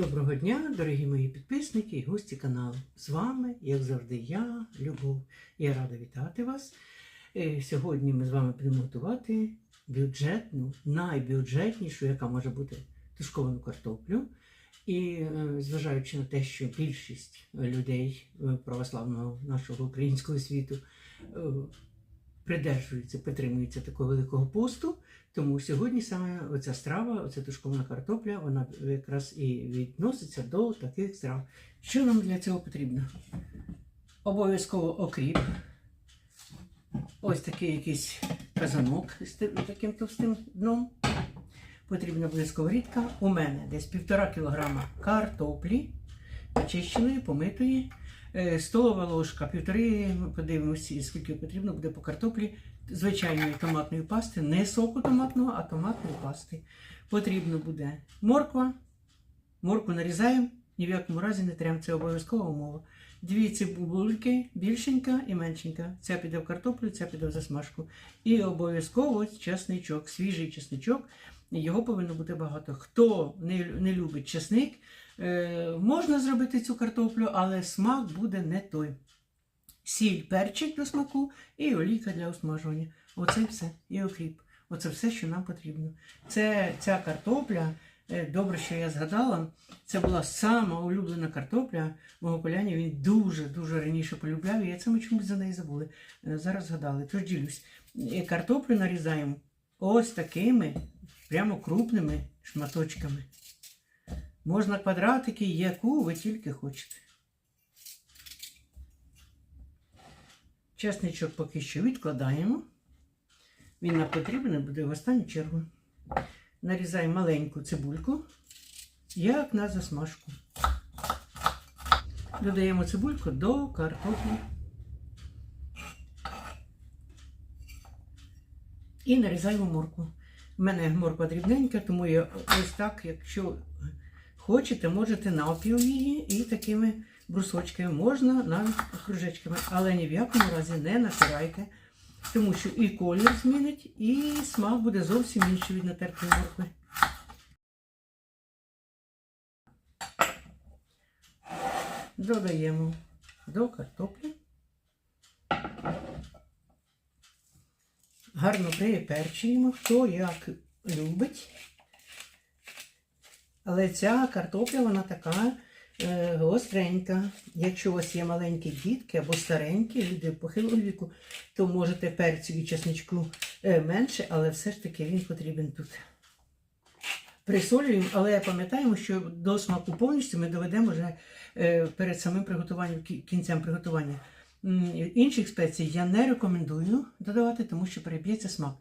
Доброго дня, дорогі мої підписники і гості каналу. З вами, як завжди, я, Любов. Я рада вітати вас. Е, Сьогодні ми з вами будемо готувати бюджетну, найбюджетнішу, яка може бути тушковану картоплю. І е, зважаючи на те, що більшість людей е, православного нашого українського світу придержуються, підтримуються такого великого посту, тому сьогодні саме оця страва, оця тушкована картопля, вона якраз і відноситься до таких страв. Що нам для цього потрібно? Обов'язково окріп. Ось такий якийсь казанок з таким товстим дном. Потрібна буде сковорідка. У мене десь півтора кілограма картоплі, очищеної, помитої. Е, Столова ложка, півтори, подивимося, скільки потрібно буде по картоплі звичайної томатної пасти, не соку томатного, а томатної пасти. Потрібно буде морква. Моркву нарізаємо, ні в якому разі не трем, це обов'язкова умова. Дві цибульки, більшенька і меншенька. Ця піде в картоплю, ця піде в засмажку. І обов'язково чесничок, свіжий чесничок. Його повинно бути багато. Хто не, не любить чесник, е, можна зробити цю картоплю, але смак буде не той. Сіль, перчик до смаку і олійка для осмажування. Оце все. І окріп. Оце все, що нам потрібно. Це ця картопля. е, Добре, що я згадала. Це була сама улюблена картопля мого коляні. Він дуже-дуже раніше полюбляв, і я це ми чомусь за неї забули. Е, Зараз згадали. Тож ділюсь. Картоплю нарізаємо ось такими прямо крупними шматочками. Можна квадратики, яку ви тільки хочете. Чесничок поки що відкладаємо. Він нам потрібен буде в останню чергу. Нарізаємо маленьку цибульку, як на засмажку. Додаємо цибульку до картоплі. І нарізаємо моркву. У мене морква дрібненька, тому я ось так, якщо хочете, можете навпіл її і такими брусочками можна навіть кружечками, але ні в якому разі не натирайте, тому що і колір змінить, і смак буде зовсім інший від натертої моркви. Додаємо до картоплі. Гарно приперчуємо, хто як любить. Але ця картопля, вона така е, гостренька. Якщо у вас є маленькі дітки або старенькі, люди похилого віку, то можете перцю і чесничку е, менше, але все ж таки він потрібен тут. Присолюємо, але пам'ятаємо, що до смаку повністю ми доведемо вже е, перед самим приготуванням, кінцем приготування. Інших спецій я не рекомендую додавати, тому що переб'ється смак.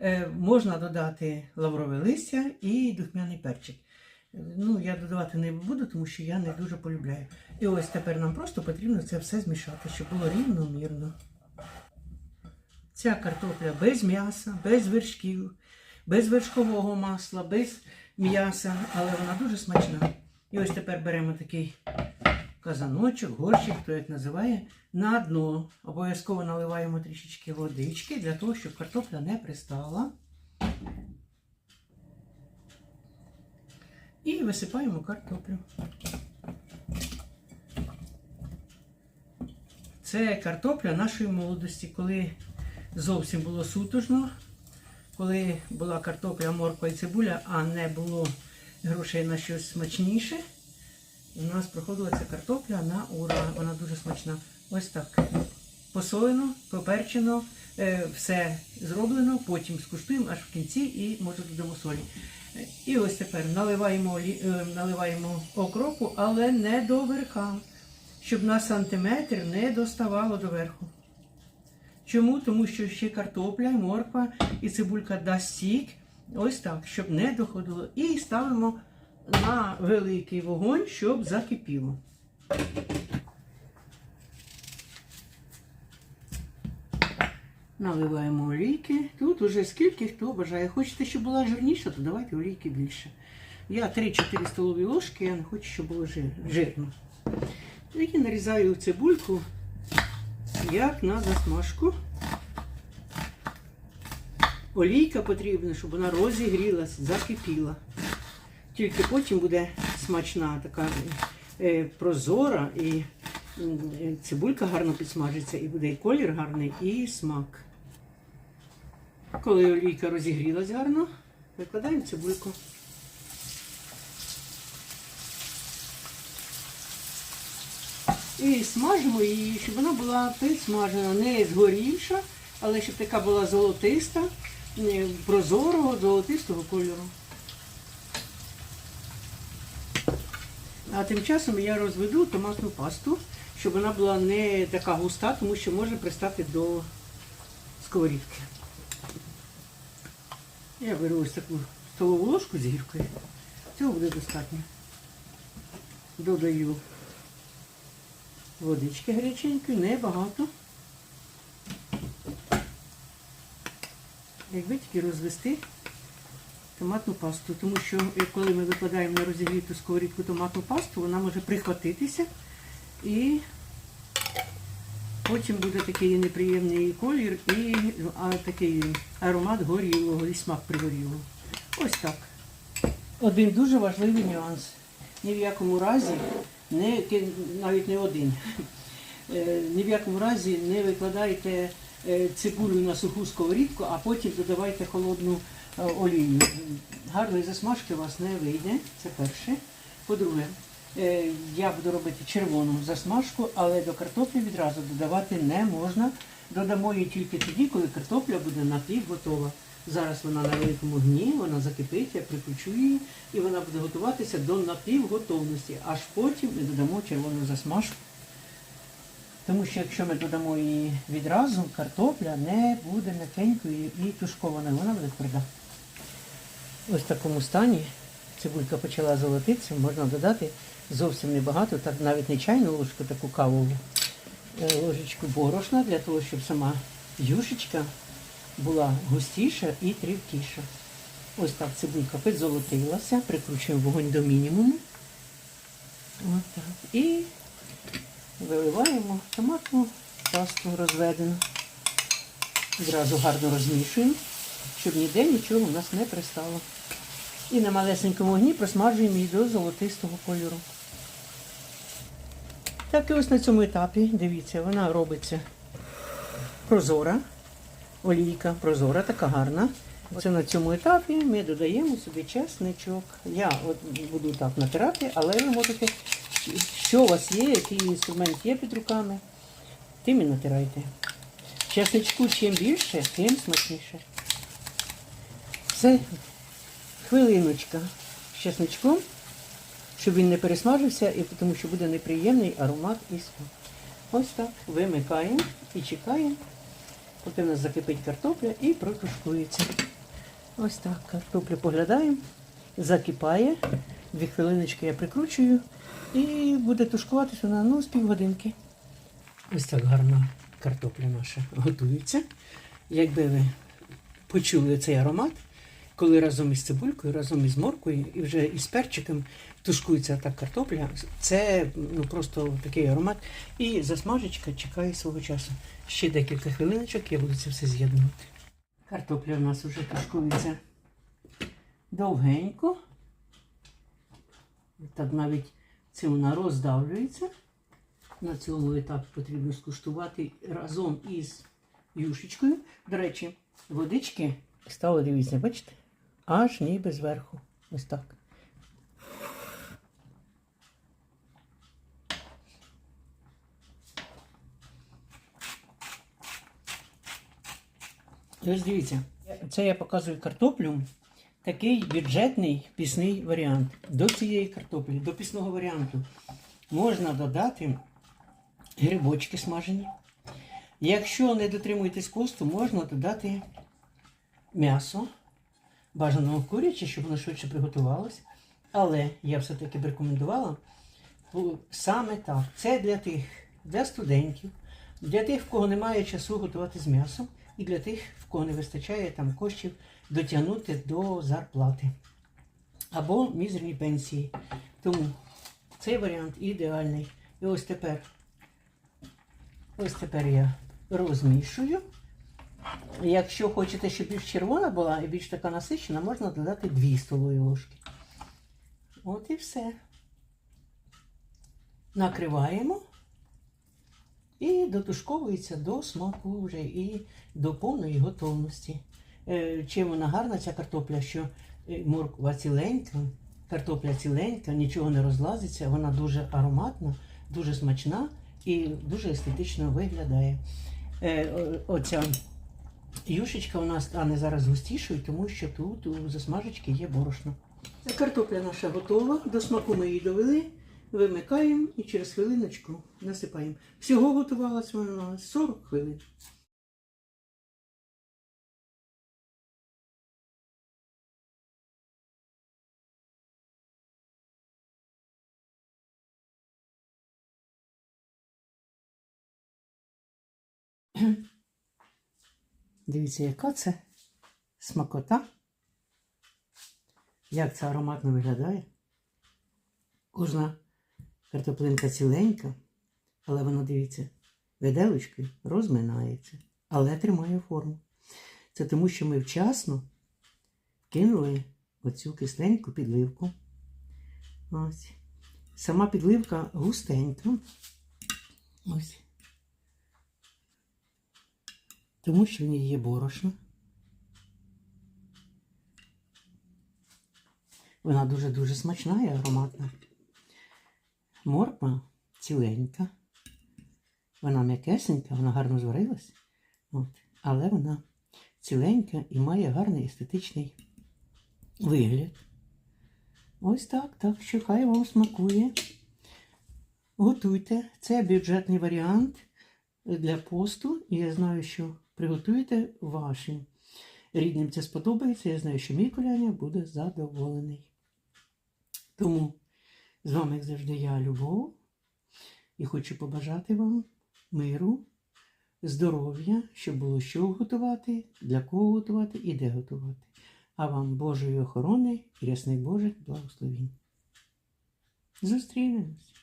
Е, можна додати лаврове листя і духмяний перчик. Е, Ну, я додавати не буду, тому що я не дуже полюбляю. І ось тепер нам просто потрібно це все змішати, щоб було рівномірно. Ця картопля без м'яса, без вершків, без вершкового масла, без м'яса, але вона дуже смачна. І ось тепер беремо такий казаночок, горщик, хто як називає, на дно. Обов'язково наливаємо трішечки водички для того, щоб картопля не пристала. І висипаємо картоплю. Це картопля нашої молодості, коли зовсім було сутужно, коли була картопля, морква і цибуля, а не було грошей на щось смачніше. У нас проходила ця картопля на ура. Вона дуже смачна. Ось так. Посолено, поперчено, е, все зроблено, потім скуштуємо аж в кінці і може додамо солі. І ось тепер наливаємо, е, наливаємо окропу, але не до верха, щоб на сантиметр не доставало до верху. Чому? Тому що ще картопля, морква і цибулька дасть сік. Ось так, щоб не доходило. І ставимо на великий вогонь, щоб закипіло. Наливаємо олійки. Тут уже скільки хто бажає. Хочете, щоб була жирніша, то давайте олійки більше. Я 3-4 столові ложки, я не хочу, щоб було жирно. І нарізаю цибульку як на засмажку. Олійка потрібна, щоб вона розігрілась, закипіла. Тільки потім буде смачна така е, прозора і е, цибулька гарно підсмажиться, і буде і колір гарний, і смак. Коли олійка розігрілась гарно, викладаємо цибульку. І смажимо її, щоб вона була підсмажена, не згорівша, але щоб така була золотиста, прозорого, золотистого кольору. А тим часом я розведу томатну пасту, щоб вона була не така густа, тому що може пристати до сковорідки. Я беру ось таку столову ложку з гіркою. Цього буде достатньо. Додаю водички гаряченької, небагато. Якби тільки розвести томатну пасту, тому що коли ми викладаємо на розігріту сковорідку томатну пасту, вона може прихватитися і потім буде такий неприємний колір і а, такий аромат горілого і смак пригорілого. Ось так. Один дуже важливий нюанс. Ні в якому разі, не, навіть не один, Е, ні в якому разі не викладайте е, цибулю на суху сковорідку, а потім додавайте холодну олію. Гарної засмажки у вас не вийде, це перше. По-друге, е, я буду робити червону засмажку, але до картоплі відразу додавати не можна. Додамо її тільки тоді, коли картопля буде напівготова. Зараз вона на великому огні, вона закипить, я прикручу її, і вона буде готуватися до напівготовності. Аж потім ми додамо червону засмажку. Тому що якщо ми додамо її відразу, картопля не буде м'якенькою і тушкованою, вона буде тверда. Ось в такому стані цибулька почала золотитися, можна додати зовсім небагато, так навіть не чайну ложку, таку кавову, е, ложечку борошна для того, щоб сама юшечка була густіша і трівкіша. Ось так цибулька підзолотилася, прикручуємо вогонь до мінімуму. Ось так. І виливаємо томатну пасту розведену. Зразу гарно розмішуємо, щоб ніде нічого у нас не пристало. І на малесенькому вогні просмажуємо її до золотистого кольору. Так і ось на цьому етапі, дивіться, вона робиться прозора, олійка прозора, така гарна. Оце на цьому етапі ми додаємо сюди чесничок. Я от буду так натирати, але ви можете, що у вас є, який інструмент є під руками, тим і натирайте. Чесничку чим більше, тим смачніше. Це хвилиночка з чесничком, щоб він не пересмажився, і тому що буде неприємний аромат і смак. Ось так вимикаємо і чекаємо, поки в нас закипить картопля і протушкується. Ось так, картоплю поглядаємо, закипає. Дві хвилиночки я прикручую і буде тушкуватися вона ну, з півгодинки. Ось так гарно картопля наша готується. Якби ви почули цей аромат, коли разом із цибулькою, разом із моркою і вже із перчиком тушкується так картопля, це ну, просто такий аромат. І засмажечка чекає свого часу. Ще декілька хвилиночок я буду це все з'єднувати. Картопля в нас вже тушкується довгенько. Так навіть це вона роздавлюється. На цьому етапі потрібно скуштувати разом із юшечкою. До речі, водички стало, дивіться, бачите? Аж ніби зверху. Ось так. Ось дивіться, це я показую картоплю. Такий бюджетний пісний варіант. До цієї картоплі, до пісного варіанту, можна додати грибочки смажені. Якщо не дотримуєтесь посту, можна додати м'ясо, бажано куряче, щоб воно швидше приготувалося. Але я все-таки б рекомендувала саме так. Це для тих, для студентів, для тих, в кого немає часу готувати з м'ясом, і для тих, в кого не вистачає там коштів дотягнути до зарплати або мізерні пенсії. Тому цей варіант ідеальний. І ось тепер, ось тепер я розмішую. Якщо хочете, щоб більш червона була і більш така насичена, можна додати 2 столові ложки. От і все. Накриваємо і дотушковується до смаку вже і до повної готовності. Е, Чим вона гарна, ця картопля, що е, морква ціленька, картопля ціленька, нічого не розлазиться, вона дуже ароматна, дуже смачна і дуже естетично виглядає. Е, Оця юшечка у нас стане зараз густішою, тому що тут у засмажечки є борошно. Картопля наша готова, до смаку ми її довели, вимикаємо і через хвилиночку насипаємо. Всього готувалась вона 40 хвилин. Дивіться, яка це смакота. Як це ароматно виглядає. Кожна картоплинка ціленька, але вона, дивіться, виделочкою розминається, але тримає форму. Це тому, що ми вчасно кинули оцю кисленьку підливку. Ось. Сама підливка густенька. Ось. Тому що в ній є борошно. Вона дуже-дуже смачна і ароматна. Морква ціленька. Вона м'якесенька, вона гарно зварилась. От. Але вона ціленька і має гарний естетичний вигляд. Ось так, так що хай вам смакує. Готуйте. Це бюджетний варіант для посту. І я знаю, що приготуєте вашим рідним це сподобається. Я знаю, що мій коляня буде задоволений. Тому з вами, як завжди, я Любов. І хочу побажати вам миру, здоров'я, щоб було що готувати, для кого готувати і де готувати. А вам Божої охорони і рясних Божих благословінь. Зустрінемось!